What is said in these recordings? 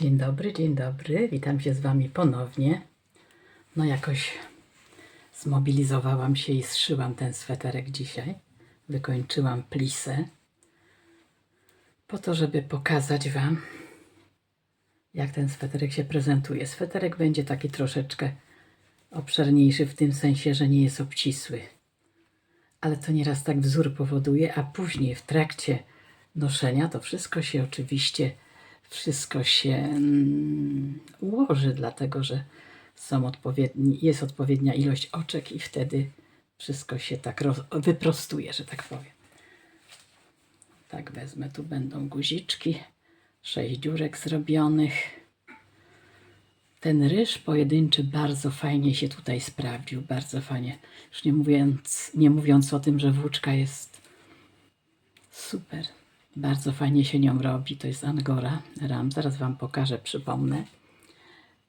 Dzień dobry, dzień dobry. Witam się z Wami ponownie. No jakoś zmobilizowałam się i zszyłam ten sweterek dzisiaj. Wykończyłam plisę po to, żeby pokazać Wam, jak ten sweterek się prezentuje. Sweterek będzie taki troszeczkę obszerniejszy w tym sensie, że nie jest obcisły. Ale to nieraz tak wzór powoduje, a później w trakcie noszenia to wszystko się oczywiście wszystko się mm, ułoży, dlatego że są odpowiedni, jest odpowiednia ilość oczek i wtedy wszystko się tak roz, wyprostuje, że tak powiem. Tak wezmę, tu będą guziczki, sześć dziurek zrobionych. Ten ryż pojedynczy bardzo fajnie się tutaj sprawdził, bardzo fajnie. Już nie mówiąc, nie mówiąc o tym, że włóczka jest super. Bardzo fajnie się nią robi. To jest Angora Ram. Zaraz Wam pokażę, przypomnę.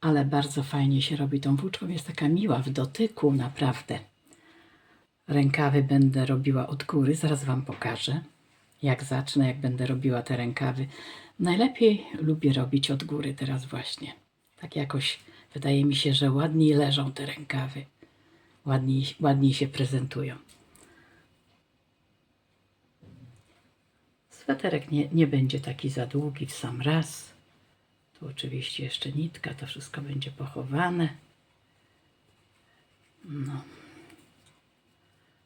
Ale bardzo fajnie się robi tą włóczką. Jest taka miła w dotyku, naprawdę. Rękawy będę robiła od góry. Zaraz Wam pokażę, jak zacznę, jak będę robiła te rękawy. Najlepiej lubię robić od góry teraz właśnie. Tak jakoś wydaje mi się, że ładniej leżą te rękawy. Ładniej, ładniej się prezentują. Sweterek nie, nie będzie taki za długi w sam raz. Tu oczywiście jeszcze nitka, to wszystko będzie pochowane. No.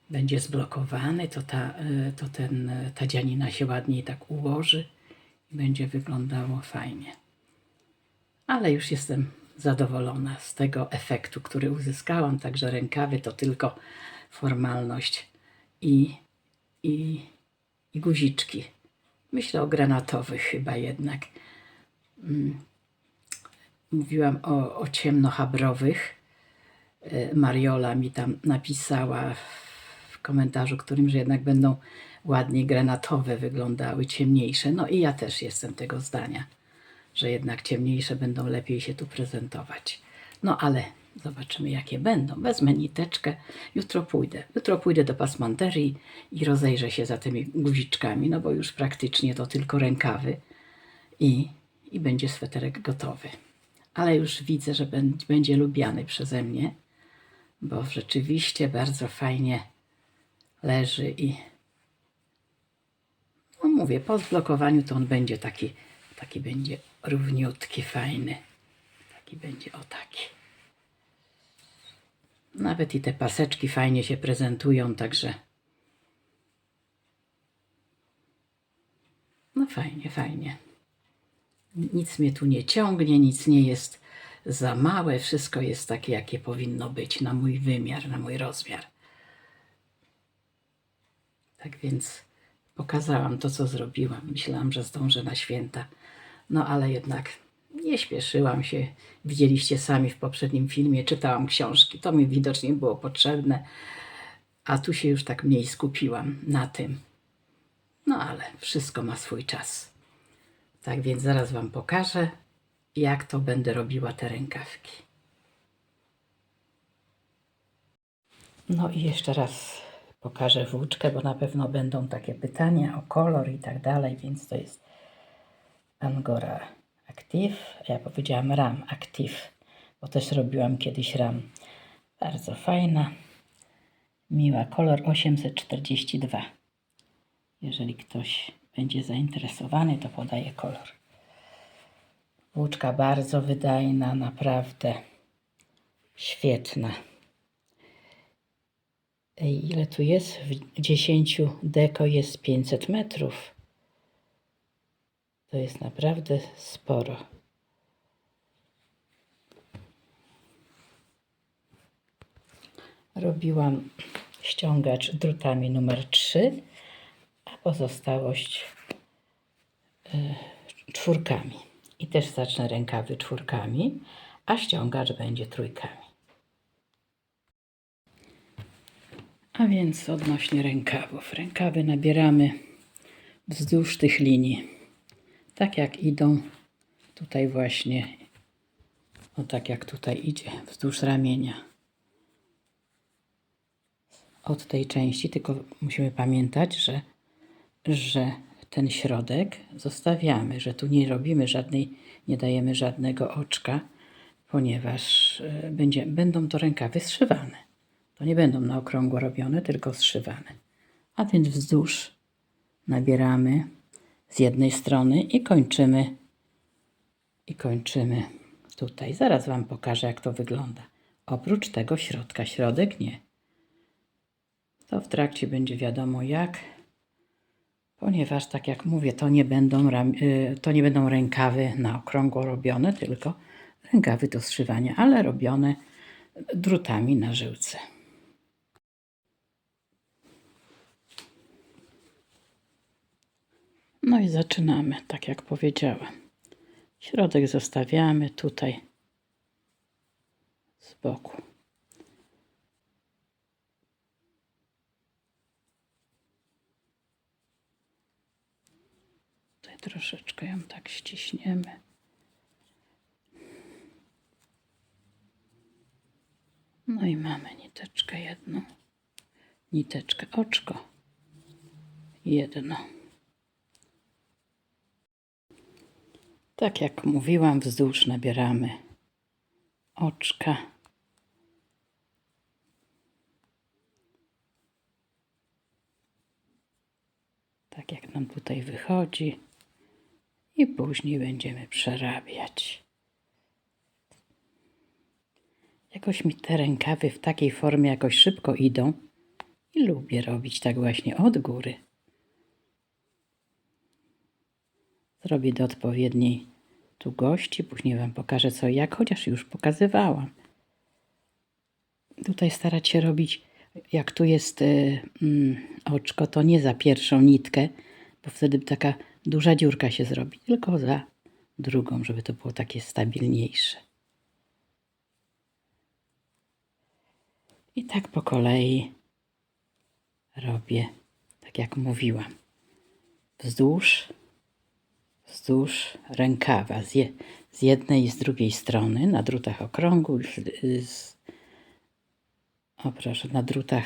Będzie zblokowany, to, ta, y, to ten, y, ta dzianina się ładniej tak ułoży i będzie wyglądało fajnie. Ale już jestem zadowolona z tego efektu, który uzyskałam, także rękawy to tylko formalność i, i, i guziczki. Myślę o granatowych chyba jednak. Mm. Mówiłam o, o ciemnohabrowych. E, Mariola mi tam napisała w komentarzu, którym, że jednak będą ładniej granatowe wyglądały, ciemniejsze. No i ja też jestem tego zdania, że jednak ciemniejsze będą lepiej się tu prezentować. No ale zobaczymy, jakie będą. Wezmę niteczkę, jutro pójdę. Jutro pójdę do pasmanterii i rozejrzę się za tymi guziczkami, no bo już praktycznie to tylko rękawy i, i będzie sweterek gotowy. Ale już widzę, że bę- będzie lubiany przeze mnie, bo rzeczywiście bardzo fajnie leży i no mówię, po zblokowaniu to on będzie taki, taki będzie równiutki, fajny. Taki będzie o taki. Nawet i te paseczki fajnie się prezentują, także no fajnie, fajnie. Nic mnie tu nie ciągnie, nic nie jest za małe, wszystko jest takie, jakie powinno być na mój wymiar, na mój rozmiar. Tak więc pokazałam to, co zrobiłam. Myślałam, że zdążę na święta, no ale jednak nie śpieszyłam się. Widzieliście sami w poprzednim filmie, czytałam książki. To mi widocznie było potrzebne, a tu się już tak mniej skupiłam na tym. No ale wszystko ma swój czas. Tak więc zaraz Wam pokażę, jak to będę robiła te rękawki. No i jeszcze raz pokażę włóczkę, bo na pewno będą takie pytania o kolor i tak dalej, więc to jest Angora Active. Ja powiedziałam RAM Active, bo też robiłam kiedyś RAM. Bardzo fajna, miła. Kolor 842. Jeżeli ktoś będzie zainteresowany, to podaję kolor. Włóczka bardzo wydajna, naprawdę świetna. Ile tu jest? W 10 deko jest 500 metrów. To jest naprawdę sporo. Robiłam ściągacz drutami numer 3, a pozostałość y, czwórkami. I też zacznę rękawy czwórkami, a ściągacz będzie trójkami. A więc odnośnie rękawów. Rękawy nabieramy wzdłuż tych linii. Tak jak idą tutaj właśnie. O tak jak tutaj idzie, wzdłuż ramienia. Od tej części, tylko musimy pamiętać, że, że ten środek zostawiamy, że tu nie robimy żadnej nie dajemy żadnego oczka, ponieważ e, będzie, będą to rękawy zszywane. To nie będą na okrągło robione, tylko zszywane. A więc wzdłuż nabieramy z jednej strony i kończymy i kończymy tutaj. Zaraz Wam pokażę, jak to wygląda. Oprócz tego środka, środek nie. To w trakcie będzie wiadomo jak, ponieważ tak jak mówię, to nie będą, y, to nie będą rękawy na okrągło robione, tylko rękawy do zszywania, ale robione drutami na żyłce. No i zaczynamy, tak jak powiedziałam. Środek zostawiamy tutaj z boku. Tutaj troszeczkę ją tak ściśniemy. No i mamy niteczkę jedną. Niteczkę oczko. Jedno. Tak jak mówiłam, wzdłuż nabieramy oczka. Tak jak nam tutaj wychodzi. I później będziemy przerabiać. Jakoś mi te rękawy w takiej formie jakoś szybko idą i lubię robić tak właśnie od góry. Zrobię do odpowiedniej długości, później Wam pokażę co i jak, chociaż już pokazywałam. Tutaj starać się robić, jak tu jest y, mm, oczko, to nie za pierwszą nitkę, bo wtedy taka duża dziurka się zrobi, tylko za drugą, żeby to było takie stabilniejsze. I tak po kolei robię, tak jak mówiłam, wzdłuż wzdłuż rękawa z, je, z jednej i z drugiej strony na drutach okrągłych, z, o proszę, na drutach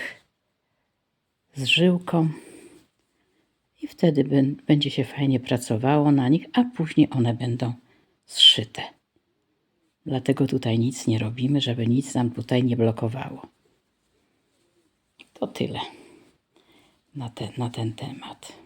z żyłką i wtedy bę- będzie się fajnie pracowało na nich, a później one będą zszyte. Dlatego tutaj nic nie robimy, żeby nic nam tutaj nie blokowało. To tyle na ten, na ten temat.